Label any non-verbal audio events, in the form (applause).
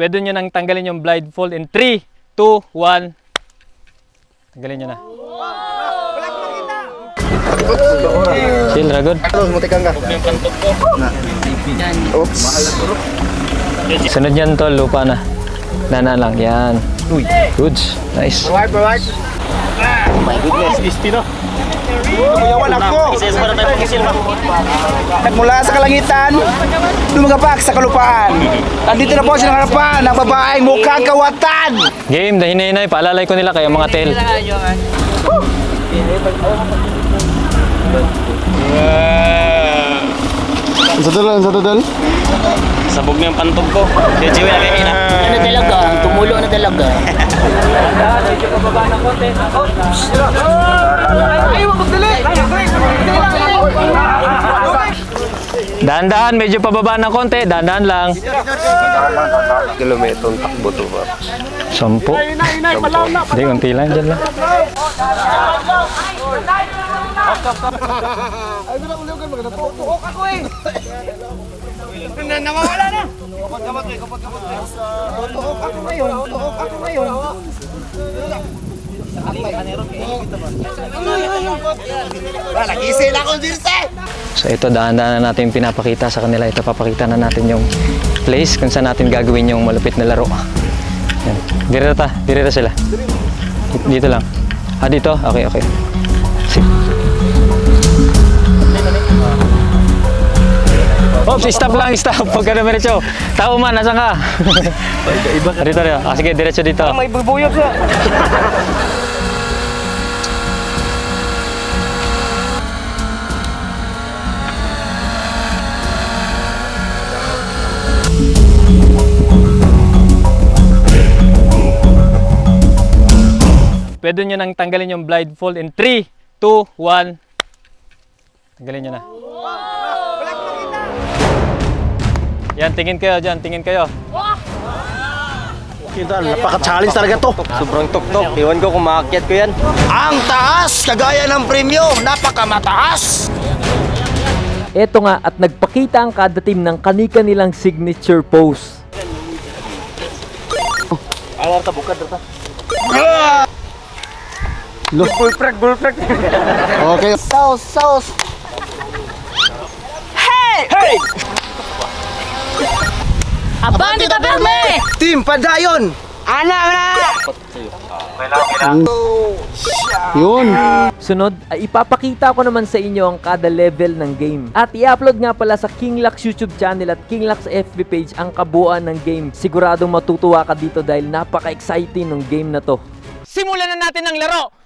Pwede nyo nang tanggalin yung blindfold in 3, 2, 1. Tanggalin nyo na. Chill, Ragod. Oops. Sunod yan tol, lupa na. Dana lang, yan. Uy, goods. Nice. Provide, provide. My goodness, crispy no? Kuyawan ako. At mula sa kalangitan, lumagapak sa kalupaan. Andito na po sa harapan ng babaeng mukhang kawatan. Game, dahinay-hinay. Paalalay ko nila kayo mga tel. Sa dal, sa dal. Sabog na yung pantog ko. Kaya Jiwi na kayo na. Ano talaga? Tumulo na talaga. (laughs) Dahan-dahan, medyo pababa ng konti. Dahan-dahan lang. Kilometron takbo to ba? Sampu. Hindi, konti lang dyan lang. Nagising ako dito. So ito, dahan-dahan na natin pinapakita sa kanila. Ito, papakita na natin yung place kung saan natin gagawin yung malupit na laro. Yan. Dirira ta. Dirira sila. Dito lang. Ah, dito? Okay, okay. Oops, stop lang, stop. Huwag ka na diretso. Tao man, nasan ka? Dito, dito. Ah, sige, diretso dito. May bubuyog siya. Pwede nyo nang tanggalin yung blindfold in 3, 2, 1. Tanggalin nyo na. Yan, tingin kayo dyan, tingin kayo. Kita, napaka-challenge talaga to. Sobrang tuktok. Iwan ko kung maakyat ko yan. Ang taas! Kagaya ng premyo. Napakamataas! Eto nga at nagpakita ang kada team ng kanika nilang signature pose. Okay. Sauce, sauce. Team Padayon! Ana na! Yun. Sunod ay ipapakita ko naman sa inyo ang kada level ng game. At i-upload nga pala sa Kinglax YouTube channel at Kinglax FB page ang kabuuan ng game. Siguradong matutuwa ka dito dahil napaka-exciting ng game na to. Simulan na natin ang laro!